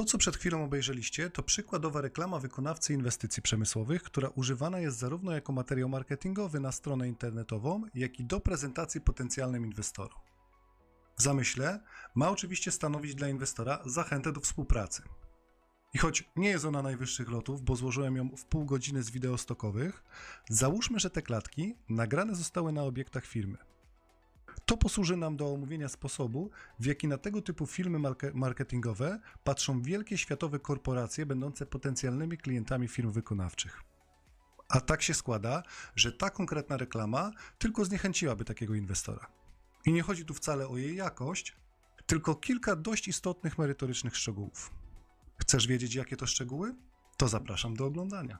To, co przed chwilą obejrzeliście, to przykładowa reklama wykonawcy inwestycji przemysłowych, która używana jest zarówno jako materiał marketingowy na stronę internetową, jak i do prezentacji potencjalnym inwestorom. W zamyśle ma oczywiście stanowić dla inwestora zachętę do współpracy. I choć nie jest ona najwyższych lotów, bo złożyłem ją w pół godziny z wideo stokowych, załóżmy, że te klatki nagrane zostały na obiektach firmy. To posłuży nam do omówienia sposobu, w jaki na tego typu filmy marke- marketingowe patrzą wielkie światowe korporacje będące potencjalnymi klientami firm wykonawczych. A tak się składa, że ta konkretna reklama tylko zniechęciłaby takiego inwestora. I nie chodzi tu wcale o jej jakość, tylko kilka dość istotnych merytorycznych szczegółów. Chcesz wiedzieć, jakie to szczegóły? To zapraszam do oglądania.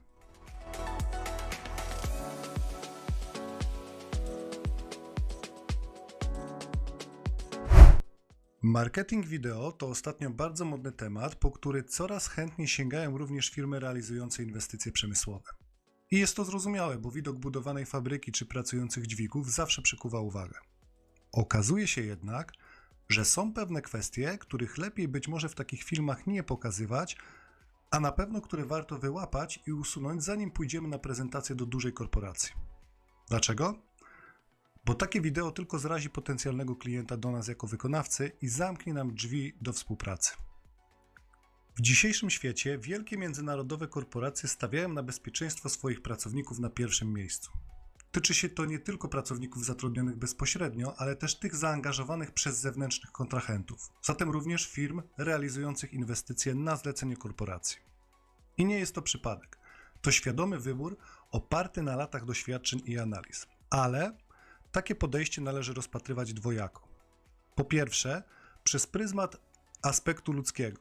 Marketing wideo to ostatnio bardzo modny temat, po który coraz chętniej sięgają również firmy realizujące inwestycje przemysłowe. I jest to zrozumiałe, bo widok budowanej fabryki czy pracujących dźwigów zawsze przykuwa uwagę. Okazuje się jednak, że są pewne kwestie, których lepiej być może w takich filmach nie pokazywać, a na pewno które warto wyłapać i usunąć, zanim pójdziemy na prezentację do dużej korporacji. Dlaczego? Bo takie wideo tylko zrazi potencjalnego klienta do nas jako wykonawcy i zamknie nam drzwi do współpracy. W dzisiejszym świecie wielkie międzynarodowe korporacje stawiają na bezpieczeństwo swoich pracowników na pierwszym miejscu. Tyczy się to nie tylko pracowników zatrudnionych bezpośrednio, ale też tych zaangażowanych przez zewnętrznych kontrahentów, zatem również firm realizujących inwestycje na zlecenie korporacji. I nie jest to przypadek. To świadomy wybór oparty na latach doświadczeń i analiz. Ale takie podejście należy rozpatrywać dwojako. Po pierwsze, przez pryzmat aspektu ludzkiego.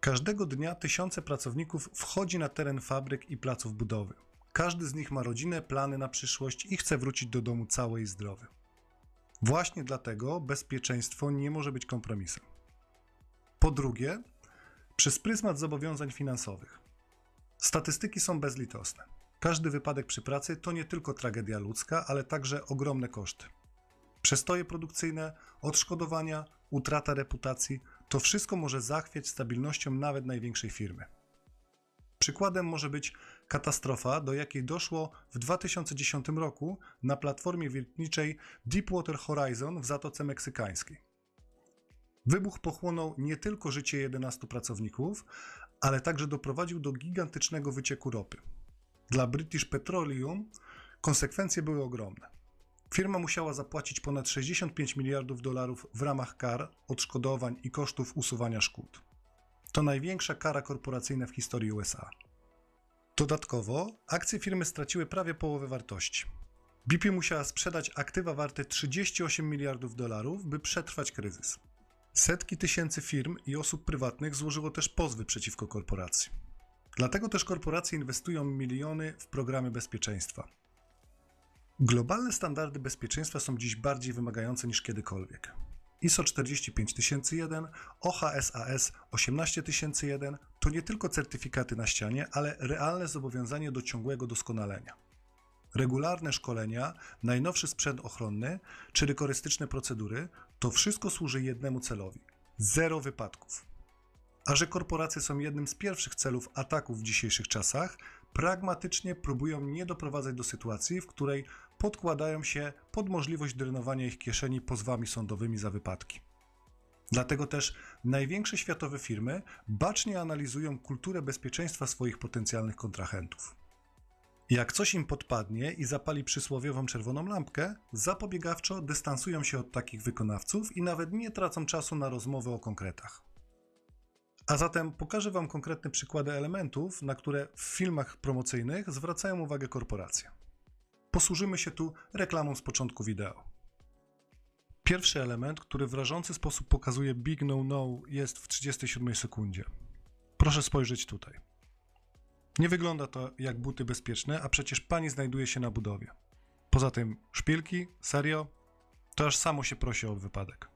Każdego dnia tysiące pracowników wchodzi na teren fabryk i placów budowy. Każdy z nich ma rodzinę, plany na przyszłość i chce wrócić do domu cały i zdrowy. Właśnie dlatego bezpieczeństwo nie może być kompromisem. Po drugie, przez pryzmat zobowiązań finansowych. Statystyki są bezlitosne. Każdy wypadek przy pracy to nie tylko tragedia ludzka, ale także ogromne koszty. Przestoje produkcyjne, odszkodowania, utrata reputacji to wszystko może zachwiać stabilnością nawet największej firmy. Przykładem może być katastrofa, do jakiej doszło w 2010 roku na platformie wiertniczej Deepwater Horizon w Zatoce Meksykańskiej. Wybuch pochłonął nie tylko życie 11 pracowników, ale także doprowadził do gigantycznego wycieku ropy. Dla British Petroleum konsekwencje były ogromne. Firma musiała zapłacić ponad 65 miliardów dolarów w ramach kar, odszkodowań i kosztów usuwania szkód. To największa kara korporacyjna w historii USA. Dodatkowo akcje firmy straciły prawie połowę wartości. BP musiała sprzedać aktywa warte 38 miliardów dolarów, by przetrwać kryzys. Setki tysięcy firm i osób prywatnych złożyło też pozwy przeciwko korporacji. Dlatego też korporacje inwestują miliony w programy bezpieczeństwa. Globalne standardy bezpieczeństwa są dziś bardziej wymagające niż kiedykolwiek. ISO 45001, OHSAS 18001 to nie tylko certyfikaty na ścianie, ale realne zobowiązanie do ciągłego doskonalenia. Regularne szkolenia, najnowszy sprzęt ochronny czy rygorystyczne procedury to wszystko służy jednemu celowi zero wypadków. A że korporacje są jednym z pierwszych celów ataków w dzisiejszych czasach, pragmatycznie próbują nie doprowadzać do sytuacji, w której podkładają się pod możliwość drenowania ich kieszeni pozwami sądowymi za wypadki. Dlatego też największe światowe firmy bacznie analizują kulturę bezpieczeństwa swoich potencjalnych kontrahentów. Jak coś im podpadnie i zapali przysłowiową czerwoną lampkę, zapobiegawczo dystansują się od takich wykonawców i nawet nie tracą czasu na rozmowę o konkretach. A zatem pokażę Wam konkretne przykłady elementów, na które w filmach promocyjnych zwracają uwagę korporacje. Posłużymy się tu reklamą z początku wideo. Pierwszy element, który w rażący sposób pokazuje Big No No, jest w 37 sekundzie. Proszę spojrzeć tutaj. Nie wygląda to jak buty bezpieczne, a przecież pani znajduje się na budowie. Poza tym, szpilki? Serio? To aż samo się prosi o wypadek.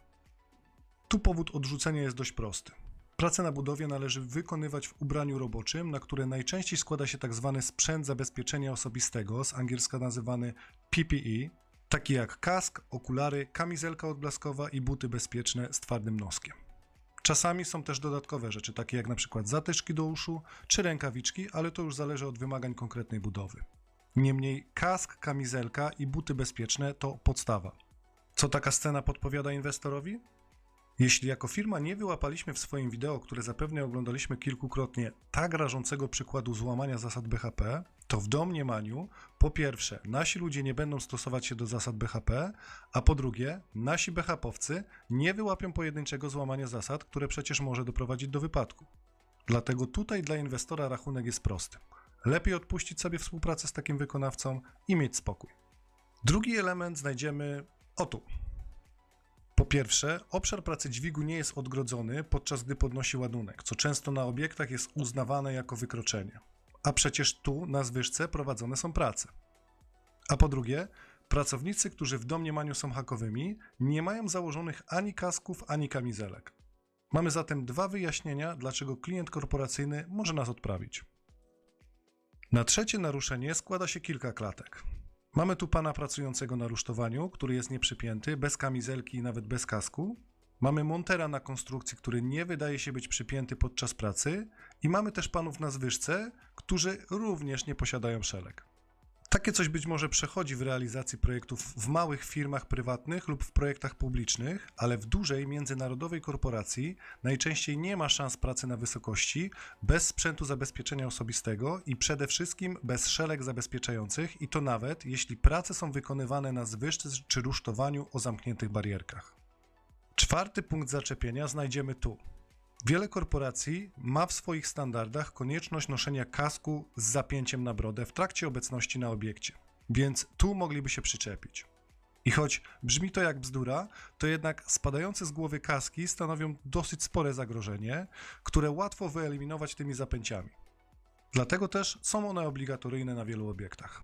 Tu powód odrzucenia jest dość prosty. Pracę na budowie należy wykonywać w ubraniu roboczym, na które najczęściej składa się tzw. sprzęt zabezpieczenia osobistego, z angielska nazywany PPE, taki jak kask, okulary, kamizelka odblaskowa i buty bezpieczne z twardym noskiem. Czasami są też dodatkowe rzeczy, takie jak przykład zatyczki do uszu czy rękawiczki, ale to już zależy od wymagań konkretnej budowy. Niemniej kask, kamizelka i buty bezpieczne to podstawa. Co taka scena podpowiada inwestorowi? Jeśli jako firma nie wyłapaliśmy w swoim wideo, które zapewne oglądaliśmy kilkukrotnie, tak rażącego przykładu złamania zasad BHP, to w domniemaniu po pierwsze, nasi ludzie nie będą stosować się do zasad BHP, a po drugie, nasi BHP-owcy nie wyłapią pojedynczego złamania zasad, które przecież może doprowadzić do wypadku. Dlatego tutaj dla inwestora rachunek jest prosty. Lepiej odpuścić sobie współpracę z takim wykonawcą i mieć spokój. Drugi element znajdziemy o tu. Pierwsze, obszar pracy dźwigu nie jest odgrodzony, podczas gdy podnosi ładunek, co często na obiektach jest uznawane jako wykroczenie. A przecież tu, na zwyżce, prowadzone są prace. A po drugie, pracownicy, którzy w domniemaniu są hakowymi, nie mają założonych ani kasków, ani kamizelek. Mamy zatem dwa wyjaśnienia, dlaczego klient korporacyjny może nas odprawić. Na trzecie naruszenie składa się kilka klatek. Mamy tu pana pracującego na rusztowaniu, który jest nieprzypięty, bez kamizelki i nawet bez kasku. Mamy montera na konstrukcji, który nie wydaje się być przypięty podczas pracy. I mamy też panów na zwyżce, którzy również nie posiadają szelek. Takie coś być może przechodzi w realizacji projektów w małych firmach prywatnych lub w projektach publicznych, ale w dużej międzynarodowej korporacji najczęściej nie ma szans pracy na wysokości, bez sprzętu zabezpieczenia osobistego i przede wszystkim bez szelek zabezpieczających, i to nawet jeśli prace są wykonywane na zwyżce czy rusztowaniu o zamkniętych barierkach. Czwarty punkt zaczepienia znajdziemy tu. Wiele korporacji ma w swoich standardach konieczność noszenia kasku z zapięciem na brodę w trakcie obecności na obiekcie, więc tu mogliby się przyczepić. I choć brzmi to jak bzdura, to jednak spadające z głowy kaski stanowią dosyć spore zagrożenie, które łatwo wyeliminować tymi zapięciami. Dlatego też są one obligatoryjne na wielu obiektach.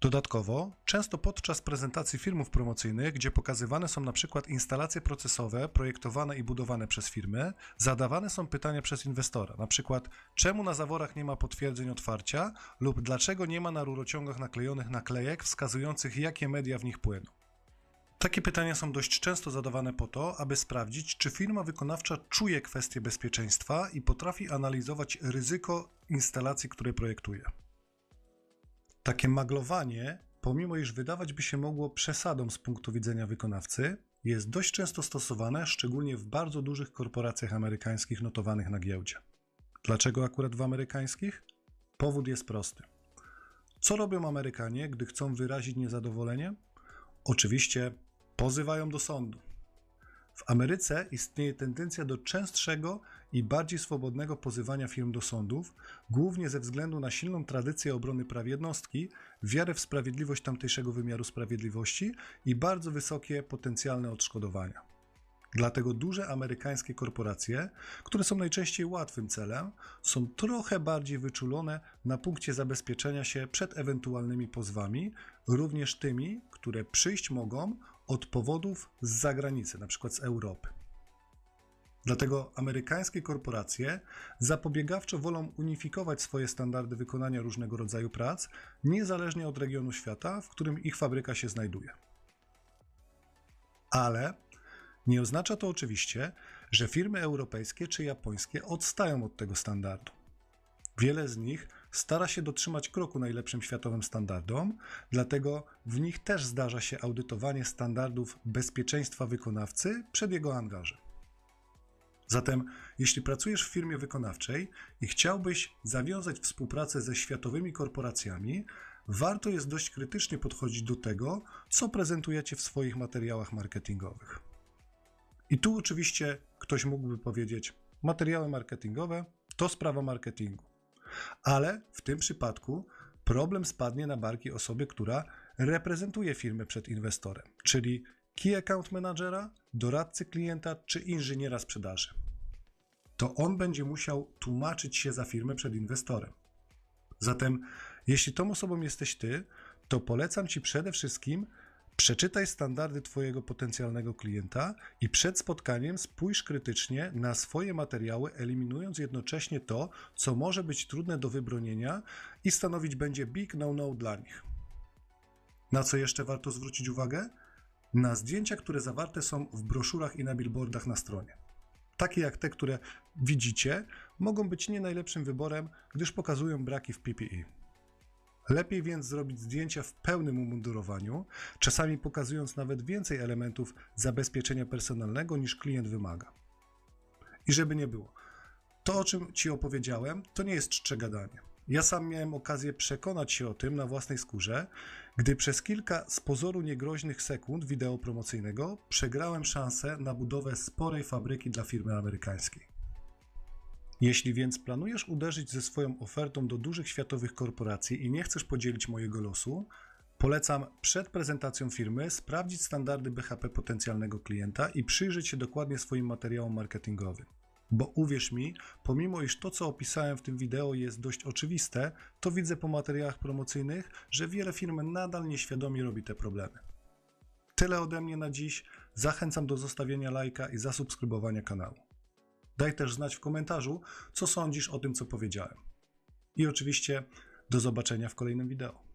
Dodatkowo, często podczas prezentacji filmów promocyjnych, gdzie pokazywane są przykład instalacje procesowe projektowane i budowane przez firmy, zadawane są pytania przez inwestora, przykład czemu na zaworach nie ma potwierdzeń otwarcia lub dlaczego nie ma na rurociągach naklejonych naklejek wskazujących jakie media w nich płyną. Takie pytania są dość często zadawane po to, aby sprawdzić, czy firma wykonawcza czuje kwestie bezpieczeństwa i potrafi analizować ryzyko instalacji, które projektuje. Takie maglowanie, pomimo iż wydawać by się mogło przesadą z punktu widzenia wykonawcy, jest dość często stosowane, szczególnie w bardzo dużych korporacjach amerykańskich notowanych na giełdzie. Dlaczego akurat w amerykańskich? Powód jest prosty. Co robią Amerykanie, gdy chcą wyrazić niezadowolenie? Oczywiście pozywają do sądu. W Ameryce istnieje tendencja do częstszego i bardziej swobodnego pozywania firm do sądów, głównie ze względu na silną tradycję obrony praw jednostki, wiarę w sprawiedliwość tamtejszego wymiaru sprawiedliwości i bardzo wysokie potencjalne odszkodowania. Dlatego duże amerykańskie korporacje, które są najczęściej łatwym celem, są trochę bardziej wyczulone na punkcie zabezpieczenia się przed ewentualnymi pozwami, również tymi, które przyjść mogą od powodów z zagranicy, np. z Europy. Dlatego amerykańskie korporacje zapobiegawczo wolą unifikować swoje standardy wykonania różnego rodzaju prac, niezależnie od regionu świata, w którym ich fabryka się znajduje. Ale nie oznacza to oczywiście, że firmy europejskie czy japońskie odstają od tego standardu. Wiele z nich stara się dotrzymać kroku najlepszym światowym standardom, dlatego w nich też zdarza się audytowanie standardów bezpieczeństwa wykonawcy przed jego angażem. Zatem, jeśli pracujesz w firmie wykonawczej i chciałbyś zawiązać współpracę ze światowymi korporacjami, warto jest dość krytycznie podchodzić do tego, co prezentujecie w swoich materiałach marketingowych. I tu oczywiście ktoś mógłby powiedzieć: materiały marketingowe to sprawa marketingu. Ale w tym przypadku problem spadnie na barki osoby, która reprezentuje firmę przed inwestorem, czyli key account managera, doradcy klienta czy inżyniera sprzedaży. To on będzie musiał tłumaczyć się za firmę przed inwestorem. Zatem, jeśli tą osobą jesteś ty, to polecam ci przede wszystkim Przeczytaj standardy Twojego potencjalnego klienta i przed spotkaniem spójrz krytycznie na swoje materiały, eliminując jednocześnie to, co może być trudne do wybronienia i stanowić będzie big no-no dla nich. Na co jeszcze warto zwrócić uwagę? Na zdjęcia, które zawarte są w broszurach i na billboardach na stronie. Takie jak te, które widzicie, mogą być nie najlepszym wyborem, gdyż pokazują braki w PPE. Lepiej więc zrobić zdjęcia w pełnym umundurowaniu, czasami pokazując nawet więcej elementów zabezpieczenia personalnego niż klient wymaga. I żeby nie było, to o czym Ci opowiedziałem, to nie jest czcze gadanie. Ja sam miałem okazję przekonać się o tym na własnej skórze, gdy przez kilka z pozoru niegroźnych sekund wideo promocyjnego przegrałem szansę na budowę sporej fabryki dla firmy amerykańskiej. Jeśli więc planujesz uderzyć ze swoją ofertą do dużych światowych korporacji i nie chcesz podzielić mojego losu, polecam przed prezentacją firmy sprawdzić standardy BHP potencjalnego klienta i przyjrzeć się dokładnie swoim materiałom marketingowym. Bo uwierz mi, pomimo iż to, co opisałem w tym wideo jest dość oczywiste, to widzę po materiałach promocyjnych, że wiele firm nadal nieświadomie robi te problemy. Tyle ode mnie na dziś. Zachęcam do zostawienia lajka i zasubskrybowania kanału. Daj też znać w komentarzu, co sądzisz o tym, co powiedziałem. I oczywiście do zobaczenia w kolejnym wideo.